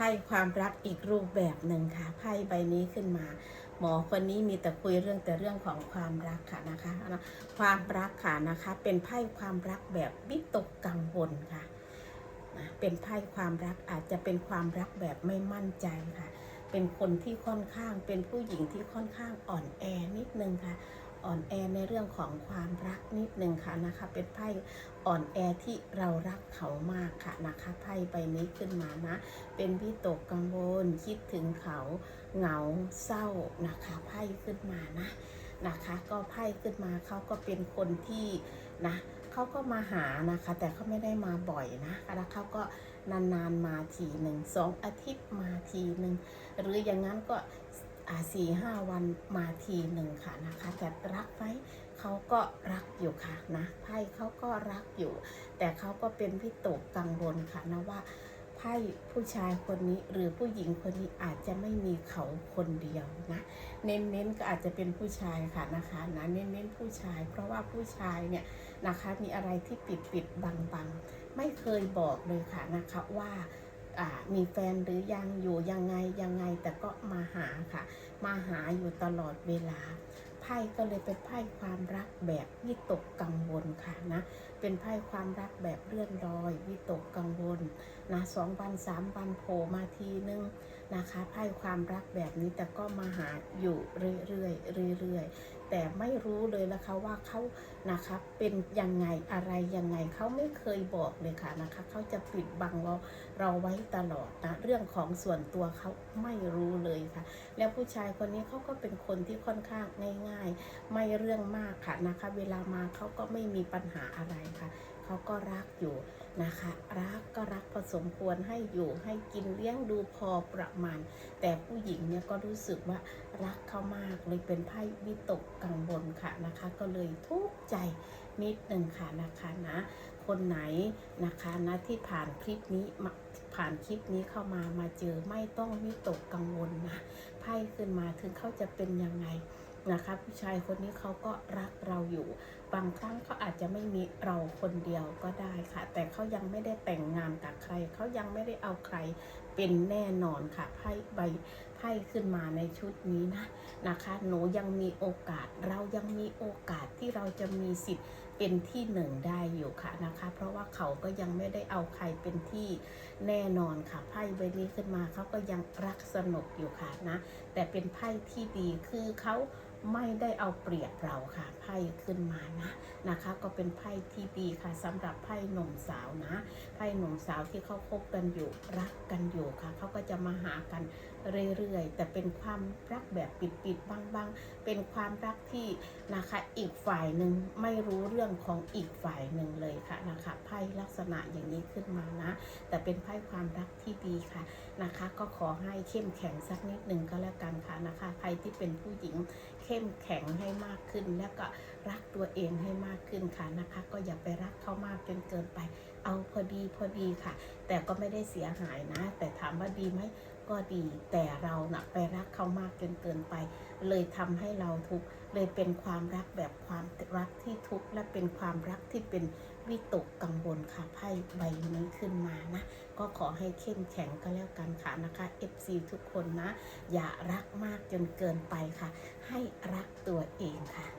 ไพ่ความรักอีกรูปแบบหนึ่งค่ะไพ่ใบนี้ขึ้นมา หมอคนนี้มีแต่คุยเรื่องแต่เรื่องของความรักค่ะนะคะ ความรักค่ะนะคะ เป็นไพ่ความรักแบบวิตกกังวลค่ะเป็นไพ่ความรักอาจจะเป็นความรักแบบไม่มั่นใจค่ะ เป็นคนที่ค่อนข้างเป็นผู้หญิงที่ค่อนข้างอ่อนแอนิดนึงค่ะ อ่อนแอในเรื่องของความรักนิดนึงค่ะนะคะ เป็นไพ่อ่อนแอที่เรารักเขามากค่ะนะคะไพ่ใบนี้ขึ้นมานะ เป็นวิตกกังวลคิดถึงเขาเหงาเศร้านะคะไพ่ขึ้นมานะนะคะ ก็ไพ่ขึ้นมาเขาก็เป็นคนที่นะเขาก็มาหานะคะ แต่เขาไม่ได้มาบ่อยนะแล้วเขาก็นานๆมาทีหนึ่งสองอาทิตย์มาทีหนึ่งหรืออย่างนั้นก็ สี่ห้าวันมาทีหนึ่งค่ะนะคะแต่รักไหมเขาก็รักอยู่ค่ะนะไพ่เขาก็รักอยู่ แต่เขาก็เป็นวิตกกังวลค่ะนะว่าไพ่ผู้ชายคนนี้หรือผู้หญิงคนนี้อาจจะไม่มีเขาคนเดียวนะเน้นๆก็อาจจะเป็นผู้ชายค่ะนะคะนะเน้นๆผู้ชาย เพราะว่าผู้ชายเนี่ยนะคะมีอะไรที่ปิดปิดๆบังไม่เคยบอกเลยค่ะนะคะว่า มีแฟนหรือยังอยู่ยังไงยังไงแต่ก็มาหาค่ะ มาหาอยู่ตลอดเวลาไพ่ก็เลยเป็นไพ่ความรักแบบวิตกกังวลค่ะนะเป็นไพ่ความรักแบบเลื่อนลอยวิตกกังวลนะสองวันสามวันโผล่มาทีนึง นะคะไพ่ความรักแบบนี้แต่ก็มาหาอยู่เรื่อยๆเรื่อยๆแต่ไม่รู้เลยนะคะว่าเขานะคะเป็นยังไงอะไรยังไงเขาไม่เคยบอกเลยค่ะนะคะเขาจะปิดบังเราเราไว้ตลอดนะเรื่องของส่วนตัวเขาไม่รู้เลยค่ะ แล้วผู้ชายคนนี้เขาก็เป็นคนที่ค่อนข้างง่าย ๆ ไม่เรื่องมากค่ะนะคะ เวลามาเขาก็ไม่มีปัญหาอะไรค่ะ เขาก็รักอยู่นะคะ รักก็รักพอสมควรให้อยู่ให้กินเลี้ยงดูพอประมาณ แต่ผู้หญิงเนี่ยก็รู้สึกว่ารักเขามากเลยเป็นไพ่วิตกกังวลค่ะนะคะ ก็เลยทุกข์ใจนิดหนึ่งค่ะนะคะนะ คนไหนนะคะนะที่ผ่านคลิปนี้มาผ่านคลิปนี้เข้ามามาเจอไม่ต้องวิตกกังวลนะไพ่ขึ้นมาถึงเขาจะเป็นยังไง นะคะ ผู้ชายคนนี้เขาก็รักเราอยู่ บางครั้งเขาอาจจะไม่มีเราคนเดียวก็ได้ค่ะ แต่เขายังไม่ได้แต่งงานกับใคร เขายังไม่ได้เอาใครเป็นแน่นอนค่ะไพ่ใบไพ่ขึ้นมาในชุดนี้นะนะคะ หนูยังมีโอกาสเรายังมีโอกาสที่เราจะมีสิทธิ์เป็นที่หนึ่งได้อยู่ค่ะนะคะ เพราะว่าเขาก็ยังไม่ได้เอาใครเป็นที่แน่นอนค่ะไพ่ใบนี้ขึ้นมาเขาก็ยังรักสนุกอยู่ค่ะนะ แต่เป็นไพ่ที่ดีคือเขา ไม่ได้เอาเปรียบเราค่ะไพ่ขึ้นมานะนะคะ ก็เป็นไพ่ที่ดีค่ะสำหรับไพ่หนุ่มสาวนะไพ่หนุ่มสาวที่เขาคบกันอยู่รักกันอยู่ค่ะเขาก็จะมาหากันเรื่อยๆ แต่เป็นความรักแบบปิดๆบางๆ เป็นความรักที่นะคะอีกฝ่ายหนึ่งไม่รู้เรื่องของอีกฝ่ายหนึ่งเลยค่ะนะคะไพ่ลักษณะอย่างนี้ขึ้นมานะ แต่เป็นไพ่ความรักที่ดีค่ะนะคะ ก็ขอให้เข้มแข็งสักนิดหนึ่งก็แล้วกันค่ะนะคะ ใครที่เป็นผู้หญิงเข้มแข็งให้มากขึ้น แล้วก็รักตัวเองให้มากขึ้นค่ะนะคะ ก็อย่าไปรักเขามากจนเกินไป เอาพอดีพอดีค่ะ แต่ก็ไม่ได้เสียหายนะ แต่ถามว่าดีไหม ก็ดี แต่เรานะ่ะไปรักเขามากจนเกินไป เลยทำให้เราทุกข์เลยเป็นความรักแบบความรักที่ทุกข์และเป็นความรักที่เป็นวิตกกังวลค่ะไพ่ใบนี้ขึ้นมานะ ก็ขอให้เข้มแข็งก็แล้วกันค่ะนะคะ FC ทุกคนนะ อย่ารักมากจนเกินไปค่ะ ให้รักตัวเองค่ะ